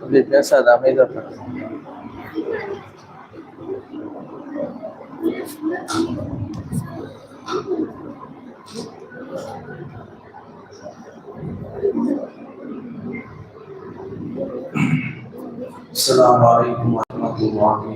அப்படி பேசாத அமைதியா பேசு. السلام عليكم ورحمة الله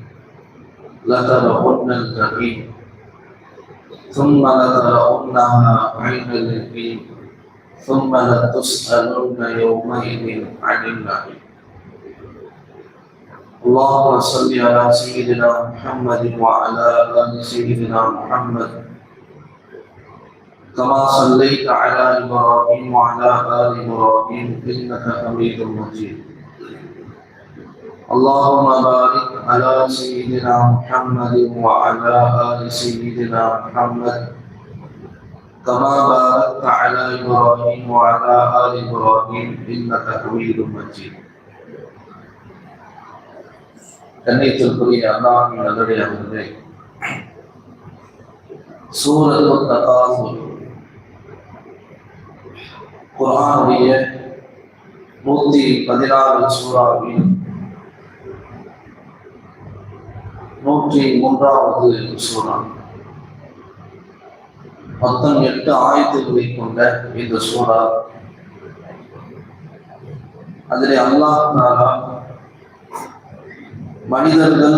لترون الجحيم ثم لترونها عين اليقين ثم لتسألن يومئذ عن النعيم. اللهم صل على سيدنا محمد وعلى آل سيدنا محمد. كما صليت على إبراهيم وعلى آل إبراهيم إنك حميد مجيد. اللهم بارك على سيدنا محمد وعلى آل سيدنا محمد كما باركت على إبراهيم وعلى آل إبراهيم إنك حميد مجيد கண்ணியத்திற்குரிய அல்லாஹின் நல்லடியார்களே சூரத்து தகாசு குரானுடைய நூத்தி பதினாறு சூறாவின் நூற்றி மூன்றாவது சூறா. மொத்தம் எட்டு ஆயுதங்களை கொண்ட இந்த சூறா. அதிலே அல்லாஹ் தாலா மனிதர்கள்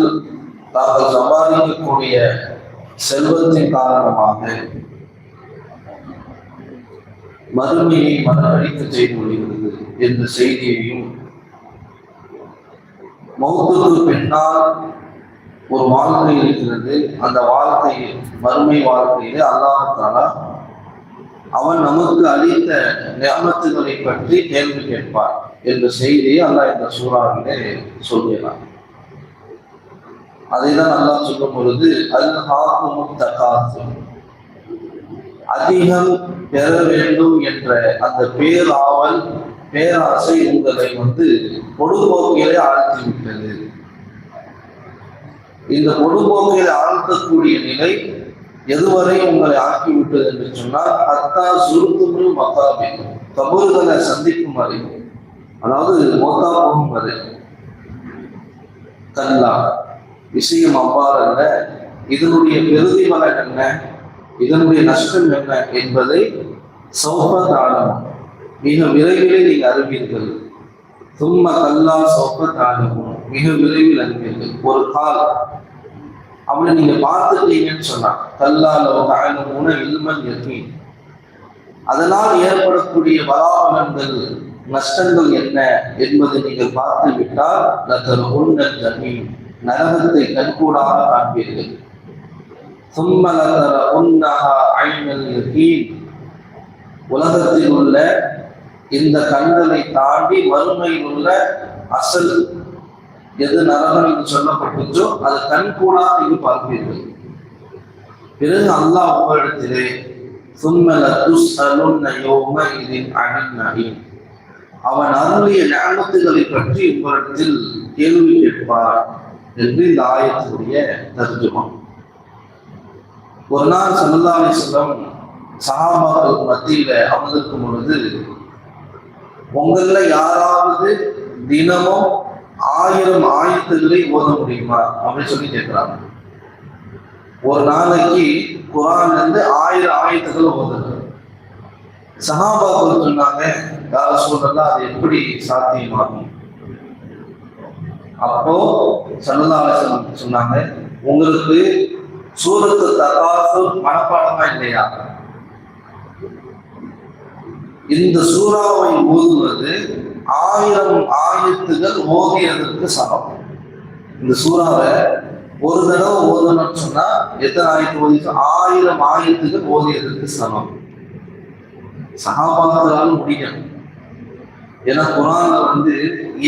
தாங்கள் சம்பாதிக்கக்கூடிய செல்வத்தின் காரணமாக மறுமையை மனநடிக்க செய்து வருகிறது என்ற செய்தியையும் மௌத்துக்கு பின்னால் ஒரு வாழ்க்கை இருக்கிறது. அந்த வாழ்க்கை மறுமை வாழ்க்கையிலே அல்லாஹாலா அவன் நமக்கு அளித்த நியமத்துகளை பற்றி கேள்வி கேட்பார் என்ற செய்தியை அல்லாஹ் இந்த சூறாவிலே சொல்கிறான். அதை தான் நல்லா சொல்லும் பொழுது அல் ஹாக்குமும் தகாசு அதிகம் பெற வேண்டும் என்ற அந்த பேராவல் பேராசை உங்களை வந்து பொழுதுபோக்கிலே ஆழ்த்திவிட்டது. இந்த பொழுதுபோக்கில் ஆழ்த்தக்கூடிய நிலை எதுவரை உங்களை ஆக்கிவிட்டது என்று சொன்னால் அத்தா சுருத்துமிழ் மக்காபி கபூர்களை சந்திக்கும் வரை. அதாவது மோத்தா போகும் வரை. கல்லா. விஷயம் அவ்வாறல்ல இதனுடைய பெருதி பலன் என்ன? இதனுடைய நஷ்டம் என்ன என்பதை சௌபதானம் மிக விரைவிலே நீங்கள் அறிவீர்கள். தும்ம கல்லா சௌபதானமும் மிக விரைவில் அனுப்பியிருக்கேன் ஒரு கால். அவளை நீங்க பார்த்துட்டீங்கன்னு சொன்னான் கல்லால் அவங்க உணவு இல்மன் இருக்கீங்க அதனால் ஏற்படக்கூடிய வராபலன்கள் நஷ்டங்கள் என்ன என்பதை நீங்கள் பார்த்து விட்டால் நத்தர் உண்ணல் தனி நரகத்தை கண்கூடாக காண்பீர்கள். சும்ம நத்தர உன்னகா ஐநல் இருக்கீன் உலகத்தில் உள்ள இந்த கண்களை தாண்டி வறுமையில் உள்ள அசல் எது நரகம் என்று சொல்லப்பட்டுச்சோ அது கண்கூடாக நீங்கள் பார்ப்பீர்கள் பிறகு அல்லாஹ் உங்களிடத்திலே சும்மல துஸ்அலுன்ன யோம இதில் நஈம் அவன் அருளிய ஞானத்துகளை பற்றி உங்களிடத்தில் கேள்வி கேட்பார் என்று இந்த ஆயத்தினுடைய தர்ஜுமம். ஒரு நாள் சல்லல்லாஹு அலைஹி சகாபாக்கள் மத்தியில அமர்ந்திருக்கும் பொழுது உங்களில் யாராவது தினமும் ஆயிரம் ஆயத்துகளை ஓத முடியுமா? அப்படின்னு சொல்லி கேட்கிறாங்க. ஒரு நாளைக்கு குரான்ல இருந்து ஆயிரம் ஆயத்துக்கள் ஓதுறது. சஹாபாக்கள் சொன்னாங்க யார சொல்றதா அது எப்படி சாத்தியமாகும்? அப்போ சல்லல்லாஹு சொன்னாங்க உங்களுக்கு சூரத்து தகாசு மனப்பாடமா இல்லையா? இந்த சூறாவை ஓதுவது ஆயிரம் ஆயத்துகள் ஓதியதற்கு சமம். இந்த சூறாவை ஒரு தடவை ஓதணும்னு சொன்னா எத்தனை ஆயத்து ஓதி ஆயிரம் ஆயத்துகள் ஓதியதற்கு சமம். சகாபாக்களால் முடிக்கணும் ஏன்னா குரான்ல வந்து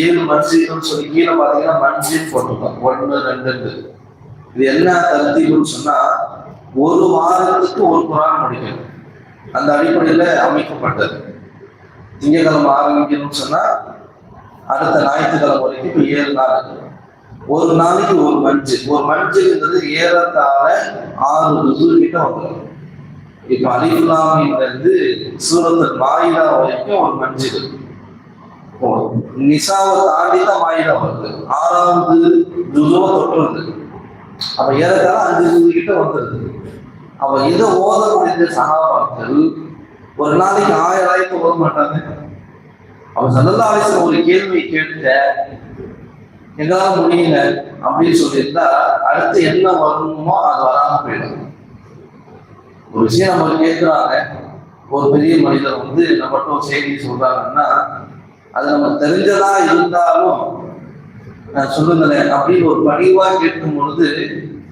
ஏழு மன்சீகம் சொல்லி கீழே பார்த்தீங்கன்னா மன்சீன் போட்டிருக்கோம். ஒன்று ரெண்டு இது என்ன தரத்தீபுன்னு சொன்னா ஒரு வாரத்துக்கு ஒரு குரான் முடிக்கணும் அந்த அடிப்படையில அமைக்கப்பட்டது. திங்கக்கிழமை ஆரம்பிக்கணும்னு சொன்னால் அடுத்த ஞாயிற்றுக்கிழமை வரைக்கும் இப்போ ஏழு நாள் ஒரு நாளைக்கு ஒரு மஞ்சு. ஒரு மஞ்சுங்கிறது ஏறத்தாழ ஆறு ருது கிட்ட வந்துடும் இப்போ அலிஃபுலாமிலிருந்து சூரத்தில் மாயிலா வரைக்கும் ஒரு மஞ்சு நிசாவை தாண்டி தான் மாயிலா வருது. ஆறாவது ஜுதுவை தொட்டுருது அப்ப ஏறத்தாழ அஞ்சு கிட்ட வந்துருது. அப்ப இதை ஓதக்கூடிய சகாபாக்கள் ஒரு நாளைக்கு ஆயிரம் ஆயிரத்து போக மாட்டாங்க. அவன் சல்லல்லா அலிஸ்லாம் ஒரு கேள்வி கேட்ட எங்களால முடியல அப்படின்னு சொல்லியிருந்தா அடுத்து என்ன வரணுமோ அது வராம போயிடும். ஒரு விஷயம் நம்ம கேட்கிறாங்க ஒரு பெரிய மனிதர் வந்து நம்மகிட்ட ஒரு செய்தி சொல்றாங்கன்னா அது நம்ம தெரிஞ்சதா இருந்தாலும் நான் சொல்லுங்களேன் அப்படின்னு ஒரு பணிவா கேட்கும் பொழுது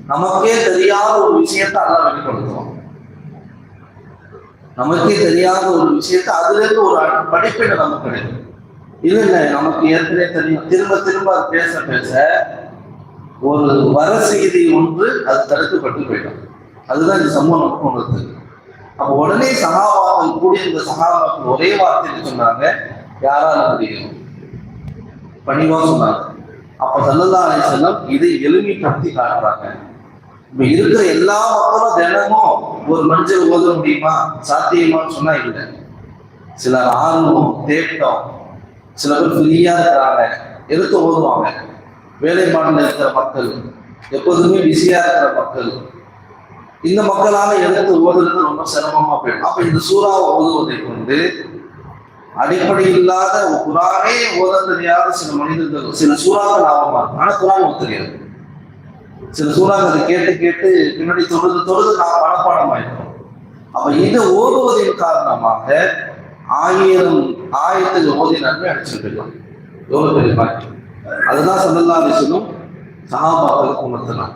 நமக்கே தெரியாத ஒரு விஷயத்த அதான் வெளிப்படுத்துவோம் நமக்கே தெரியாத ஒரு விஷயத்த அதுல இருந்து ஒரு படிப்பினை நமக்கு கிடைக்கும். இல்ல இல்ல நமக்கு ஏற்கனவே தெரியும். திரும்ப திரும்ப அது பேச பேச ஒரு வர செய்தி ஒன்று அது தடுக்கப்பட்டு போயிடும். அதுதான் இந்த சமூகம் நமக்கு உணர்த்து அப்ப உடனே சகாபாக்கள் கூடிய இந்த சகாபாக்கு ஒரே வார்த்தைக்கு சொன்னாங்க யாரால முடியும் பணிவா சொன்னாங்க. அப்ப சல்லல்லா செல்லம் இதை எளிமைப்படுத்தி காட்டுறாங்க. இருக்கிற எல்லா மக்களும் தினமும் ஒரு மனுஷன் ஓத முடியுமா? சாத்தியமான்னு சொன்னா இல்லை. சிலர் ஆர்வம் தேட்டம் சில பேர் ஃப்ரீயா இருக்கிறாங்க. எடுத்து ஓதுவாங்க. வேலைப்பாடுல இருக்கிற மக்கள் எப்போதுமே பிஸியா இருக்கிற மக்கள். இந்த மக்களால எடுத்து ஓதுறது ரொம்ப சிரமமா போயிடும். அப்ப இந்த சூறாவை ஓதுவதை கொண்டு அடிப்படை இல்லாத குரானே ஓத தெரியாத சில மனிதர்கள் சில சூறாக்கள் லாபமா இருக்கும் ஆனா குரான் ஒத்துக்கிறது சில சூறாக்களை கேட்டு கேட்டு பின்னாடி தொழுது தொழுது நான் மனப்பாடம் ஆயிருக்கும் அப்ப இதை ஓதுவதின் காரணமாக ஆயிரம் ஆயிரத்துக்கு ஓதி நன்மை அடிச்சிருக்கலாம் எவ்வளவு பெரிய பாக்கி அதுதான் சல்லல்லா அலிசனும் சகாபாக்களுக்கு உணர்த்தினான்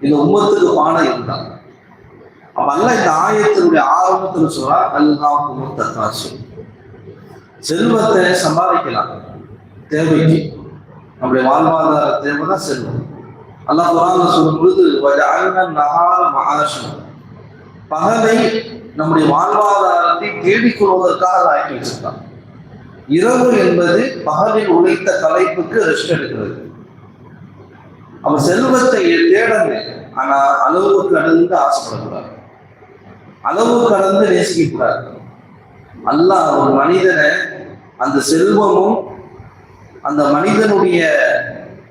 இந்த உம்மத்துக்கு பானை இருந்தான் அப்ப அல்ல இந்த ஆயத்தினுடைய ஆரம்பத்தில் சொல்றா அல்லாஹ் காசு செல்வத்தை சம்பாதிக்கலாம். தேவைக்கு. நம்முடைய வாழ்வாதார தேவை தான் செல்வம். அல்லாஹ் குரான் சொல்லும் பொழுது நகார மகாலட்சுமி பகலை நம்முடைய வாழ்வாதாரத்தை தேடிக்கொள்வதற்காக ஆக்கி வச்சிருக்கான். இரவு என்பது பகலில் உழைத்த தலைப்புக்கு ரெஸ்ட் எடுக்கிறது. அவன் செல்வத்தை தேடணும் ஆனா அளவு கடந்து ஆசைப்படக்கூடாது. அளவு கடந்து நேசிக்க கூடாது அல்லாஹ் ஒரு மனிதனை அந்த செல்வமும் அந்த மனிதனுடைய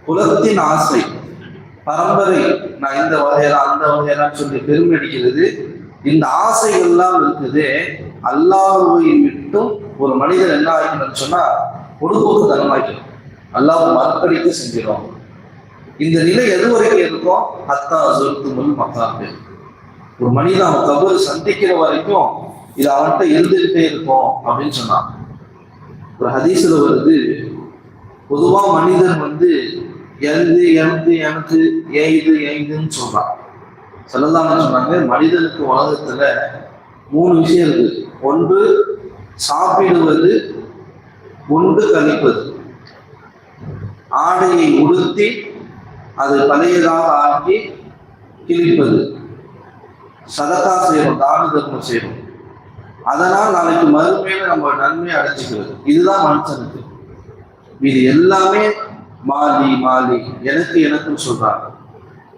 குலத்தின் ஆசை பரம்பரை. நான் இந்த வகையெல்லாம் அந்த வகையெல்லாம் சொல்லி பெருமடிக்கிறது இந்த ஆசைகள்லாம் இருக்குது. அல்லாஹுவை விட்டும் ஒரு மனிதன் என்ன ஆகிக்கணும்னு சொன்னா கொடுப்போக்கு தனமாக்கணும் அல்லாஹ் மறுக்கடிக்க செஞ்சிடும். இந்த நிலை எது வரைக்கும் இருக்கும்? அத்தா சொத்து முன் மக்காப்பு ஒரு மனிதன் அவன் கபூர் சந்திக்கிற வரைக்கும் இது அவன்கிட்ட இருந்துகிட்டே இருக்கும் அப்படின்னு சொன்னான். ஒரு ஹதீஸ்ல வருது பொதுவா மனிதன் வந்து எழுது எழுது எனக்கு எய்து எய்துன்னு சொல்றான். சொல்லலாம் சொன்னாங்க. மனிதனுக்கு உலகத்துல மூணு விஷயம் இருக்கு. ஒன்று சாப்பிடுவது உண்டு கழிப்பது. ஆடையை உடுத்தி அது பழையதாக ஆக்கி கிழிப்பது. சதக்கா செய்யணும் தான தர்மம் செய்யணும் அதனால் நாளைக்கு மறுமையில நம்ம நன்மை அடைச்சிக்கிறது இதுதான் மனுஷனுக்கு. இது எல்லாமே மாலி மாலி. எனக்கு எனக்குன்னு சொல்றாங்க.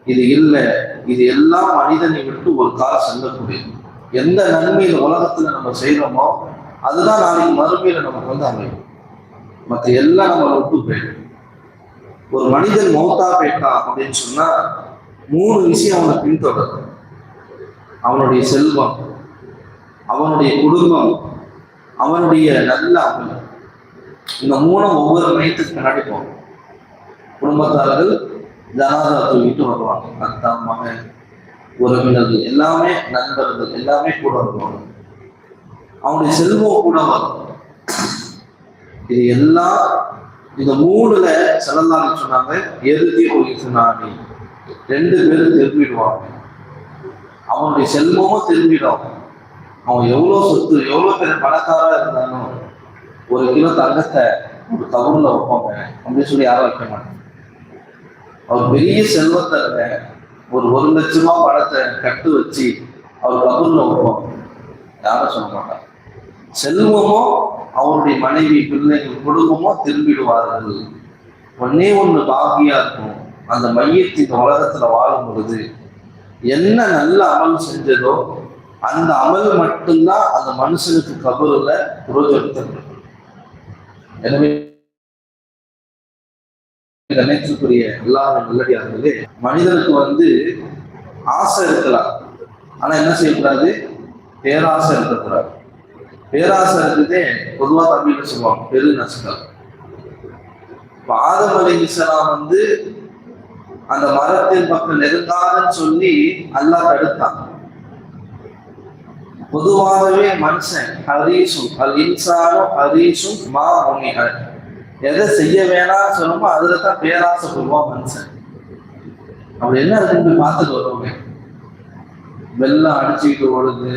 இது இல்லை. இது எல்லாம் மனிதனை விட்டு ஒரு காலம் செல்லக்கூடியது. எந்த நன்மை இந்த உலகத்துல நம்ம செய்யறோமோ அதுதான் நாளைக்கு மறுமையில நமக்கு வந்து அமையும். மற்ற எல்லாம் நம்ம விட்டு போயிடும். ஒரு மனிதன் மௌத்தா போயிட்டான் அப்படின்னு சொன்னா மூணு விஷயம் அவனை பின்தொடரும். அவனுடைய செல்வம் அவனுடைய குடும்பம் அவனுடைய நல்ல அமல். இந்த மூணும் ஒவ்வொரு மையத்துக்கு பின்னாடி குடும்பத்தார்கள் ஜனாதா தூக்கிட்டு வருவாங்க. அத்தா மகன் உறவினர்கள் எல்லாமே நண்பர்கள் எல்லாமே கூட வருவாங்க. அவனுடைய செல்வம் கூட வரும். இது எல்லாம் இந்த மூணுல செல்லலான்னு சொன்னாங்க எதுக்கே ஒழிச்சுனானி ரெண்டு பேரும் திரும்பிடுவாங்க. அவனுடைய செல்வமும் திரும்பிடும். அவன் எவ்வளோ சொத்து எவ்வளோ பேர் பணக்காரா இருந்தாலும் ஒரு கிலோ தங்கத்தை ஒரு கவுன்ல வைப்பாங்க. அப்படின்னு சொல்லி யாரும் வைக்க மாட்டாங்க. அவர் பெரிய செல்வத்தை இருக்க ஒரு ஒரு லட்சமா பணத்தை கட்டு வச்சு அவர் கபூர்ல வைப்பாங்க யாரும் சொல்ல மாட்டாங்க செல்வமோ அவருடைய மனைவி பிள்ளைகள் குடும்பமோ திரும்பிடுவார்கள். ஒன்னே ஒன்று பாகியா இருக்கும். அந்த மையத்தின் உலகத்துல வாழும் பொழுது என்ன நல்ல அமல் செஞ்சதோ அந்த அமல் மட்டும்தான் அந்த மனுஷனுக்கு கபூர்ல புரோஜனத்தை எனவே கணேசத்துக்குரிய எல்லா நல்லடியார்களே மனிதனுக்கு வந்து ஆசை இருக்கலாம். ஆனா என்ன செய்யக்கூடாது? பேராசை இருக்கக்கூடாது. பேராசை இருக்குதே பொதுவா தமிழ்ல சொல்லுவாங்க பெரு நஷ்டம் இப்ப ஆதம் அலி இஸ்லாம் வந்து அந்த மரத்தின் பக்கம் நெருங்காதுன்னு சொல்லி அல்லாஹ் தடுத்தான். பொதுவாகவே மனுஷன் ஹரீசும் அல் இன்சானும் ஹரீசும் மா முனிகள் எதை செய்ய வேணாம்னு சொல்லுமோ அதுல தான் பேராசைப்படுவான் மனுஷன். அப்படி என்ன இருக்குன்னு பார்த்துட்டு வருவாங்க. வெள்ளம் அடிச்சுக்கிட்டு ஓடுது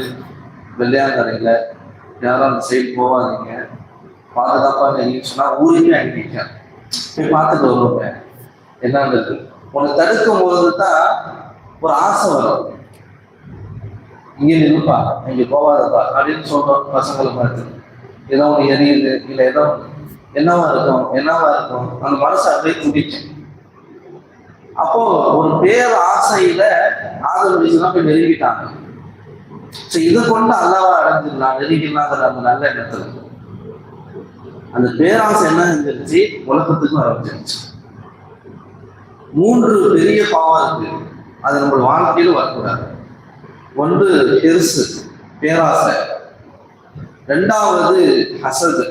வெள்ளையாங்கரையில. யாரும் அந்த சைடு போவாதீங்க. பாதுகாப்பா நீங்க சொன்னா ஊருக்கே அனுப்பிக்க போய் பார்த்துட்டு வருவாங்க. என்னன்றது உன்னை தடுக்கும் போது தான் ஒரு ஆசை வரும். இங்கே நிற்பா இங்க போவாதப்பா அப்படின்னு சொல்றோம் பசங்களை பார்த்து. ஏதோ ஒன்று எரியுது இல்லை ஏதோ என்னவா இருக்கும் என்னவா இருக்கும்? அந்த மனசு அப்படியே குடிச்சு அப்போ ஒரு பேர் ஆசையில ஆதரவு போய் நெருங்கிட்டாங்க. ஸோ இதை கொண்டு அல்லாவா அடைஞ்சிடலாம் நெருங்கிடலாங்கிற அந்த நல்ல எண்ணத்துல. அந்த பேராசை என்ன செஞ்சிருச்சு? உலகத்துக்கும் ஆரம்பிச்சிருச்சு மூன்று பெரிய பாவம் இருக்கு. அது நம்ம வாழ்க்கையில வரக்கூடாது. ஒன்று பெருசு பேராசை. ரெண்டாவது ஹசது.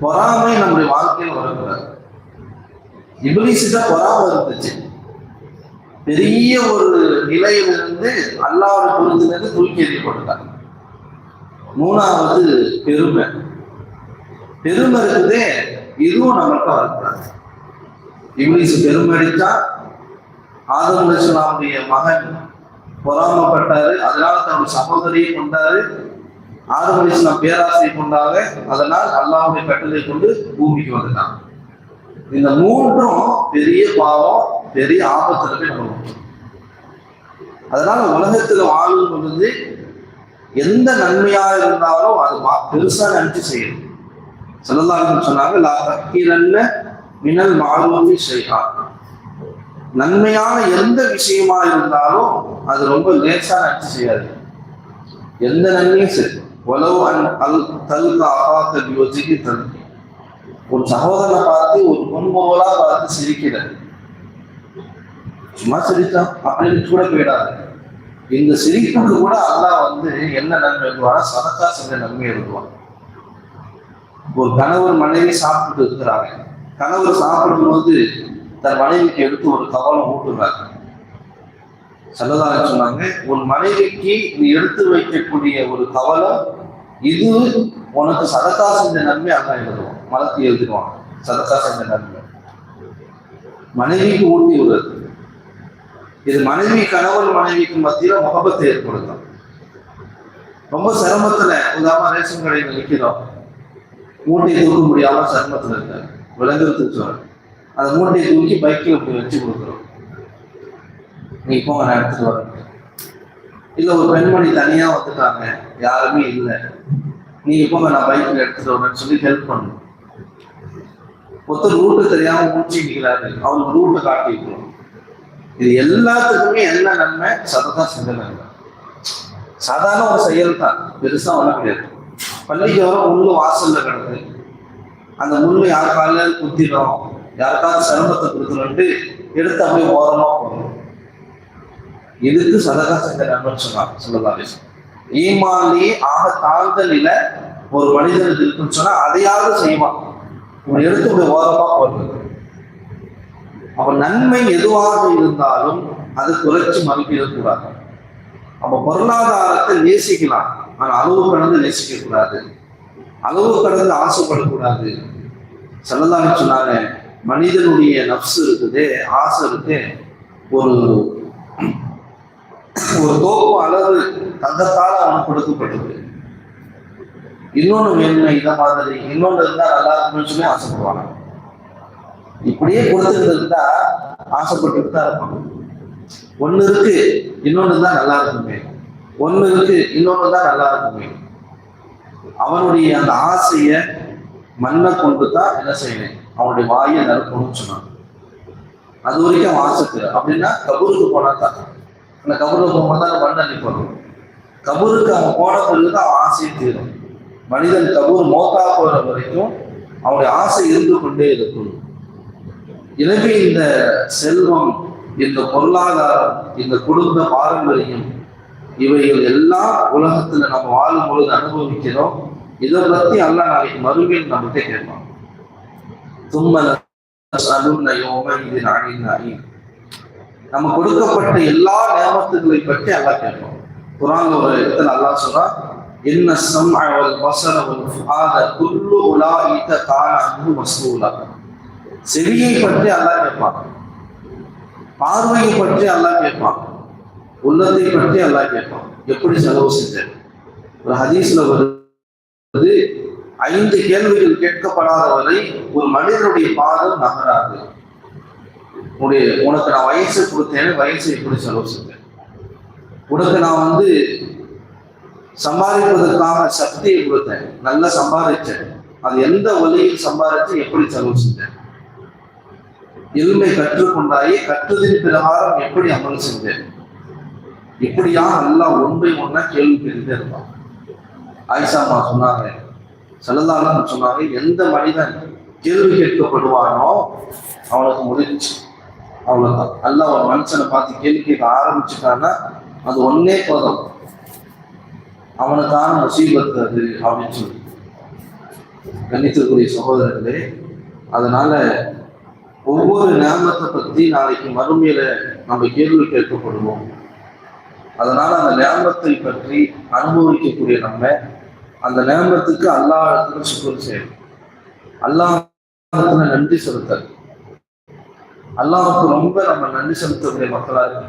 பொறாமை நம்முடைய வாழ்க்கையில் வரக்கூடாது. இபிலிசிட்ட பொறாமை இருந்துச்சு பெரிய ஒரு நிலையிலிருந்து அல்லாவோட புரிஞ்சிலிருந்து தூக்கி எறியப்பட்டார் மூணாவது பெருமை. பெருமை இருக்குதே இதுவும் நம்மள்கிட்ட வரக்கூடாது. இங்கிலீஷ் பெருமை அடித்தா ஆதம் அலிஸ்லாமுடைய மகன் பொறாமப்பட்டாரு அதனால தன்னுடைய சகோதரியை கொண்டாரு ஆதம் அலிஸ்லாம் பேராசை கொண்டாங்க அதனால் அல்லாஹுடைய கட்டளை கொண்டு பூமிக்கு வந்துட்டான் இந்த மூன்றும் பெரிய பாவம் பெரிய ஆபத்துல போய் நம்ம அதனால உலகத்துல வாழும் பொழுது எந்த நன்மையா இருந்தாலும் அது பெருசா நினைச்சு செய்யணும். சொல்லலாம் சொன்னாங்க லா தக்கீரன்ன மினல் மாலூமி செய்யா நன்மையான எந்த விஷயமா இருந்தாலும் அது ரொம்ப லேசா நினைச்சு செய்யாது. எந்த நன்மையும் சரி. உலவு அன் அல் தல்கா அகாத்த யோசிக்கு தல் ஒரு சகோதரனை பார்த்து ஒரு பொன்பொருளா பார்த்து சிரிக்கிற. சும்மா சிரித்தான் அப்படின்னு கூட போயிடாது. இந்த சிரிப்புக்கு கூட அல்லாஹ் வந்து என்ன நன்மை எழுதுவான்? சதக்கா செஞ்ச நன்மை எழுதுவான். ஒரு கணவர் மனைவி சாப்பிட்டு இருக்கிறாங்க. கணவர் சாப்பிடும்போது தன் மனைவிக்கு எடுத்து ஒரு கவலம் ஊட்டுறாங்க. செல்லதாக சொன்னாங்க உன் மனைவிக்கு நீ எடுத்து வைக்கக்கூடிய ஒரு கவலம் இது உனக்கு சதக்கா செஞ்ச நன்மை அதான் எழுதுவான் மலத்தி எழுதிடுவான் சதக்கா செஞ்ச நன்மை. மனைவிக்கு ஊட்டி விடுறது. இது மனைவி கணவன் மனைவிக்கு மத்தியில முகபத்தை ஏற்படுத்தும். ரொம்ப சிரமத்துல உதாம ரேஷன் கடையில் நிற்கிறோம் மூட்டையை தூக்க முடியாம சிரமத்துல இருக்க விளங்குறதுக்கு சொல்றேன் அந்த மூட்டையை தூக்கி பைக்கில் வச்சு கொடுக்குறோம். நீ போங்க நான் எடுத்துட்டு வரேன். இல்ல ஒரு பெண்மணி தனியா வந்துட்டாங்க. யாருமே இல்லை. நீங்க போங்க நான் பைக்கில் எடுத்துட்டு வரேன்னு சொல்லி ஹெல்ப் பண்ணு. ஒருத்தர் ரூட்டு தெரியாம மூச்சு நிற்கிறாரு அவருக்கு ரூட்டை காட்டிக்கணும் இது எல்லாத்துக்குமே என்ன நன்மை? சததா செஞ்ச சாதாரண ஒரு செயல் தான் பெருசா ஒன்றும் கிடையாது. பள்ளிக்கு வர முள்ளு வாசல்ல கிடக்கு. அந்த முள்ளு யார் குத்திடும். யாருக்காவது சிரமத்தை கொடுக்கணும்ட்டு எடுத்து அப்படியே ஓரமா போகணும் எதிர்த்து சதகா செஞ்ச நண்பன் சொன்னான் சொல்லலாம் ஆக தாழ்ந்த ஒரு மனிதனுக்கு இருக்குன்னு சொன்னா அதையாவது செய்வான். ஒரு எடுத்து இப்படி ஓரமா போறது. அப்ப நன்மை எதுவாக இருந்தாலும் அது குறைச்சு மதிப்பிடக்கூடாது அப்ப பொருளாதாரத்தை நேசிக்கலாம். ஆனா அளவு கடந்து நேசிக்க கூடாது. அளவு கடந்து ஆசைப்படக்கூடாது. செல்லதாங்க சொன்னாங்க மனிதனுடைய நப்சு இருக்குது ஆசை இருக்கு ஒரு ஒரு தோப்பு அளவு தங்கத்தால் அவன் கொடுக்கப்பட்டது இன்னொன்னு வேணுமே இந்த மாதிரி இன்னொன்னு இருந்தால் நல்லா இருக்கும்னு சொல்லி ஆசைப்படுவாங்க. இப்படியே கொடுத்துட்டு இருந்தா ஆசைப்பட்டுட்டு தான் இருப்பாங்க. ஒன்னு இருக்கு இன்னொன்னு தான் நல்லா இருக்குமே. ஒன்னு இருக்கு இன்னொன்னு தான் நல்லா இருக்குமே. அவனுடைய அந்த ஆசைய மண்ணை கொண்டு தான் என்ன செய்யணும் அவனுடைய வாயை நறுக்கணும்னு சொன்னான். அது வரைக்கும் அவன் ஆசைக்கு அப்படின்னா கபூருக்கு போனா தான் அந்த கபூருக்கு போகும்போது தான் மண் அள்ளி போடணும் கபூருக்கு அவன் போன பிறகுதான் அவன் ஆசையை தீரும். மனிதன் கபூர் மோத்தா போகிற வரைக்கும் அவனுடைய ஆசை இருந்து கொண்டே இருக்கும். எனவே இந்த செல்வம் இந்த பொருளாதாரம் இந்த குடும்ப பாரம்பரியம் இவைகள் எல்லாம் உலகத்துல நம்ம வாழும் பொழுது அனுபவிக்கிறோம். இதை பத்தி அல்ல நாளைக்கு மறுபடியும் நம்மகிட்ட கேட்பான். தும்மல அலுன்ன யோம இது நம்ம கொடுக்கப்பட்ட எல்லா நேமத்துகளை பற்றி அல்லாஹ் கேட்போம் குரான் ஒரு இடத்துல அல்லாஹ் சொல்றா என்ன சம்அ வல் பஸர வல் ஃபுஆத குல்லு உலாயிக கான அன்ஹு மஸ்ஊலா செவியை பற்றி அல்லாஹ் கேட்பான். பார்வையை பற்றி அல்லாஹ் கேட்பான். உள்ளத்தை பற்றி அல்லாஹ் கேட்பான். எப்படி செலவு செஞ்சேன்? ஒரு ஹதீஸ்ல வருது ஐந்து கேள்விகள் கேட்கப்படாத வரை ஒரு மனிதனுடைய பாதம் நகராது. உன்னுடைய உனக்கு நான் வயசு கொடுத்தேன் வயசு எப்படி செலவு செஞ்சேன்? உனக்கு நான் வந்து சம்பாதிப்பதற்கான சக்தியை கொடுத்தேன் நல்லா சம்பாதிச்சேன். அது எந்த வழியில் சம்பாதிச்சு எப்படி செலவு செஞ்சேன்? எளிமை கற்றுக்கொண்டாயே கற்றதின் பிரகாரம் எப்படி அமல் செஞ்சேன்? இப்படியா நல்லா ஒன்றை ஒன்றா கேள்வி கேட்டுட்டே இருப்பான். ஆயிஷாமா சொன்னாங்க செல்லதாலும் சொன்னாங்க எந்த மனிதன் கேள்வி கேட்கப்படுவானோ அவனுக்கு முடிஞ்சு அவ்வளவுதான். நல்லா ஒரு மனுஷனை பார்த்து கேள்வி கேட்க ஆரம்பிச்சுட்டான்னா அது ஒன்னே போதும். அவனுக்கான முசீபத்து அது அப்படின்னு சொல்லி. கணித்திற்குரிய சகோதரர்களே அதனால ஒவ்வொரு நேமத்தை பத்தி நாளைக்கு மறுமையில நம்ம கேள்வி கேட்கப்படுவோம். அதனால அந்த நேமத்தை பற்றி அனுபவிக்கக்கூடிய நம்ம அந்த ஞாபகத்துக்கு அல்லாஹத்துக்கு சுக்குர் செய்யணும். அல்லாஹத்துல நன்றி செலுத்தல் அல்லாவுக்கு ரொம்ப நம்ம நன்றி செலுத்தக்கூடிய மக்களா இருக்கு.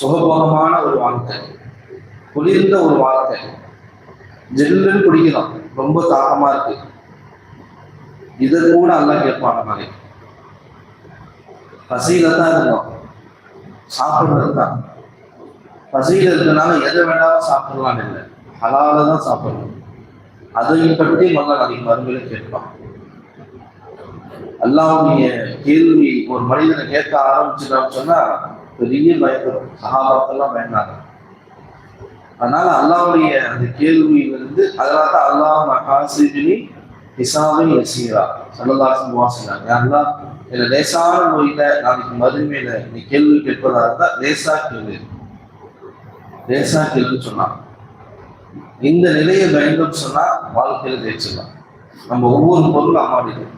சுகபோகமான ஒரு வாழ்க்கை. குளிர்ந்த ஒரு வாழ்க்கை. ஜெல்லுன்னு குடிக்கலாம். ரொம்ப தாகமா இருக்கு. இதை கூட அல்லாஹ் கேட்பான் மாதிரி பசியில தான் இருந்தோம். சாப்பிடுறது தான். பசியில இருக்கனால எதை வேணாலும் சாப்பிடலாம் இல்லை. ஹலால தான் சாப்பிடணும். அதையும் பற்றி மக்கள் அதிக மருந்துகளை கேட்பான். அல்லாவுடைய கேள்வி ஒரு மனிதனை கேட்க ஆரம்பிச்சுட்டான்னு சொன்னா பெரிய பயப்படும். சகாபாக்கெல்லாம் பயந்தாங்க. அதனால அல்லாவுடைய அந்த கேள்வியிலிருந்து அதனால தான் அல்லாஹ் மகாசிஜினி இசாவை யசீரா சல்லதாசன் வாசினாங்க அல்லா என்ன லேசான மொழியில நாளைக்கு மறுமையில நீ கேள்வி கேட்பதா இருந்தா லேசா கேள்வி லேசா கேள்வி சொன்னான் இந்த நிலையை வேண்டும் சொன்னா வாழ்க்கையில ஜெயிச்சிடலாம். நம்ம ஒவ்வொரு பொருளும் அம்மாடிக்கும்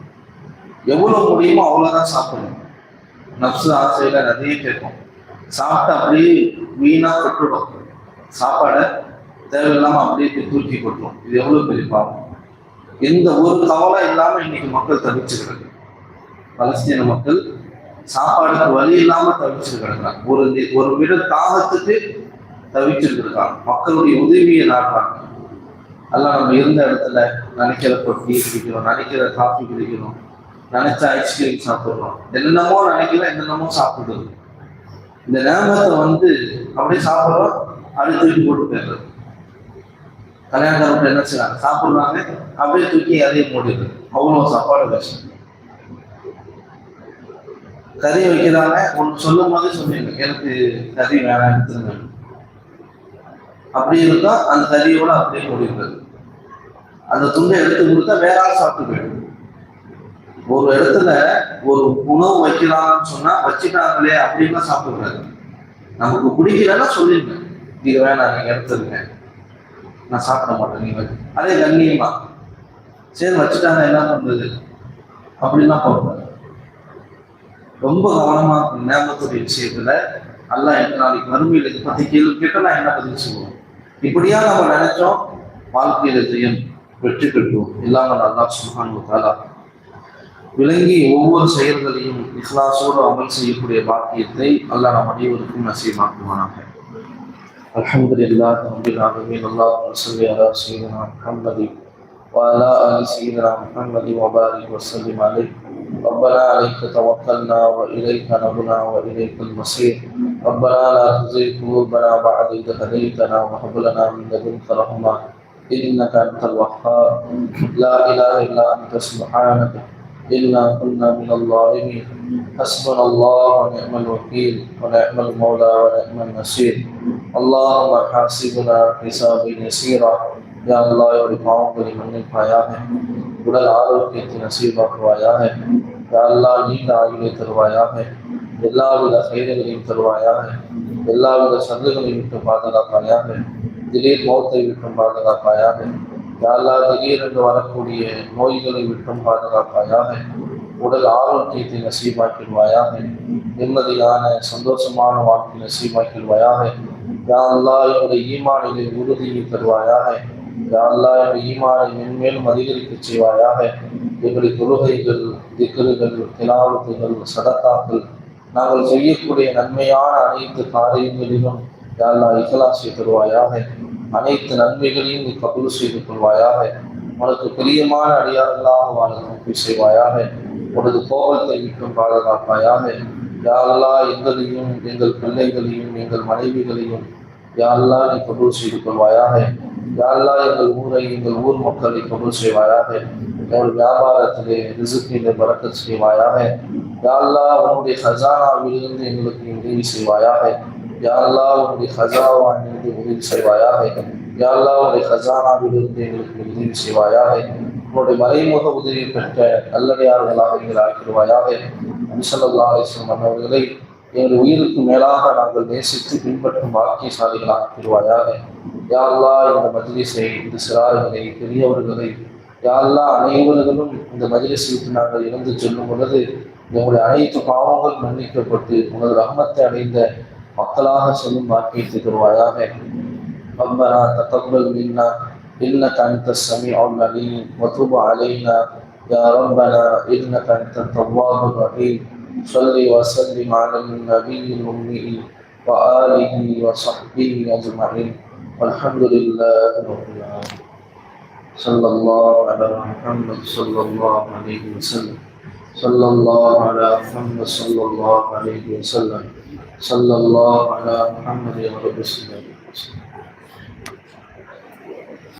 எவ்வளவு முடியுமோ அவ்வளவுதான் சாப்பிடணும். நப்சு ஆசையில நிறைய கேட்கும். சாப்பிட்டு அப்படியே வீணா கொட்டுடும் சாப்பாடை தேவையில்லாம அப்படியே தூக்கி கொட்டுரும் இது எவ்வளவு பெரிய பாவம். எந்த ஒரு கவலை இல்லாம இன்னைக்கு மக்கள் தவிச்சுக்கிறது பலஸ்தீன மக்கள் சாப்பாடுக்கு வழி இல்லாம தவிச்சு ஒரு ஒரு விட தாகத்துக்கு தவிச்சுட்டு இருக்காங்க மக்களுடைய உதவியை நாடுறாங்க. எல்லாம் நம்ம இருந்த இடத்துல நினைக்கிற கொட்டி குடிக்கிறோம் நினைக்கிற காஃபி குடிக்கிறோம். நினைச்ச ஐஸ்கிரீம் சாப்பிடுறோம் என்னென்னமோ நினைக்கல என்னென்னமோ சாப்பிடுறது இந்த நேமத்தை வந்து அப்படியே சாப்பிடுறோம் அப்படியே தூக்கி போட்டு போயிடுறது கல்யாணக்காரங்க என்ன செய்யறாங்க சாப்பிடுறாங்க அப்படியே தூக்கி அதையும் போடுறது அவ்வளோ சாப்பாடு கஷ்டம் கறி வைக்கிறாங்க ஒன்று சொல்லும் போதே சொல்லிடுங்க எனக்கு கறி வேணாம் எடுத்துருங்க அப்படி இருந்தால் அந்த கறியோட அப்படியே போடுகிறது. அந்த துண்டை எடுத்து கொடுத்தா வேற ஆள் சாப்பிட்டு போயிடும். ஒரு இடத்துல ஒரு உணவு வைக்கிறான்னு சொன்னா வச்சுட்டாங்களே அப்படின்னா சாப்பிடுறாரு நமக்கு பிடிக்கலன்னா சொல்லிருங்க. நீங்க வேணாம் நீங்க எடுத்துருங்க நான் சாப்பிட மாட்டேன் நீங்க அதே கண்ணியமா சரி வச்சுட்டாங்க என்ன பண்றது? அப்படின்னா போடுறாரு ரொம்ப கவனமா நேமத்துடைய விஷயத்துல எல்லாம் எட்டு நாளைக்கு மறுமையில் பத்து கேள்வி கேட்டா நான் என்ன பதில் சொல்லுவோம் இப்படியா நம்ம நினைச்சோம்? வாழ்க்கையில ஜெயம் வெற்றி பெற்றோம். இல்லாமல் நல்லா சுப்ஹானஹு வ விளங்கி ஒவ்வொரு செயல்களையும் இஸ்லாசோடு அமல் செய்யக்கூடிய பாக்கியத்தை அல்லாஹ் நம் அனைவருக்கும் நசீமாக்குவானாக அல்ஹம்துலில்லாஹ் ரப்பில் ஆலமீன் அல்லாஹும்ம ஸல்லி அலா சய்யிதினா முஹம்மதி وعلى آل سيدنا محمد وبارك وسلم عليه ربنا عليك توكلنا وإليك نبنا وإليك المصير ربنا لا تزغ قلوبنا بعد إذ هديتنا وهب لنا من لدنك رحمة إنك أنت الوهاب لا إله إلا أنت سبحانك إلا كنا من الظالمين. حسبنا الله ونعم الوكيل ونعم المولى ونعم النصير. اللهم حاسبنا حسابا يسيرا. یا اللہ اور اماموں کو جنہوں نے کھایا ہے بلال عالم کے تنصیب کروایا ہے یا اللہ نیند آئی نے کروایا ہے اللہ بلا خیر علیم تروایا ہے اللہ بلا صدر علیم کا بادلہ ہے دلیل موت تیوی کا بادلہ پایا ہے அல்லா திடீரென்று வரக்கூடிய நோய்களை விட்டும் பாதுகாப்பாயாக உடல் ஆரோக்கியத்தை நசீபாக்கிடுவாயாக நிம்மதியான சந்தோஷமான வாழ்க்கை நசீபாக்கிடுவாயாக யா என்னுடைய ஈமானிலே உறுதியை தருவாயாக யாரெல்லாம் ஈமானை மென்மேலும் அதிகரிக்க செய்வாயாக எங்களுடைய தொழுகைகள் திக்கல்கள் திலாவத்துகள் சடத்தாக்கள் நாங்கள் செய்யக்கூடிய நன்மையான அனைத்து காரியங்களிலும் யாரெல்லா இகலாசியை தருவாயாக அனைத்து நன்மைகளையும் நீ கபூல் செய்து கொள்வாயாக உனக்கு பிரியமான அடியார்களாக வாழ நோக்கி செய்வாயாக. உனது கோபத்தை விட்டும் பாதுகாப்பாயாக. யாரெல்லா எங்களையும் எங்கள் பிள்ளைகளையும் எங்கள் மனைவிகளையும் யாரெல்லாம் நீ கபூல் செய்து கொள்வாயாக யாரெல்லாம் எங்கள் ஊரை எங்கள் ஊர் மக்களை கபூல் செய்வாயாக. எங்கள் வியாபாரத்திலே ரிசுக்கிலே பறக்க செய்வாயாக. யாரெல்லாம் உன்னுடைய ஹசானாவிலிருந்து எங்களுக்கு உதவி செய்வாயாக. யாரெல்லாம் உன்னுடைய ஹசாவானிலிருந்து உதவி செய்வாயாக யாரெல்லாம் உன்னுடைய ஹசானாவிலிருந்து எங்களுக்கு உதவி செய்வாயாக உன்னுடைய மறைமுக உதவி பெற்ற நல்லடையாளர்களாக எங்கள் ஆக்கிடுவாயாக அபிசல்லா அலிஸ்லம் அவர்களை எங்கள் உயிருக்கு மேலாக நாங்கள் நேசித்து பின்பற்றும் பாக்கியசாலிகளாக ஆக்கிடுவாயாக யாழ்லா இந்த மஜ்லிஸை இந்த சிறார்களை பெரியவர்களை யாழ்லா அனைவர்களும் இந்த மஜ்லிஸ் விட்டு நாங்கள் இருந்து செல்லும் பொழுது எங்களுடைய அனைத்து பாவங்கள் மன்னிக்கப்பட்டு உனது ரஹமத்தை அடைந்த மக்களாக செல்லும் பாக்கியத்தை தருவாயாக ربنا تقبل منا إنك أنت السميع العليم وتب علينا يا ربنا إنك أنت التواب الرحيم صل وسلم على النبي الأمي وآله وصحبه أجمعين والحمد لله رب العالمين صلى الله على محمد صلى الله عليه وسلم صلى الله على محمد صلى الله عليه وسلم صلى الله على محمد يا رب وسلم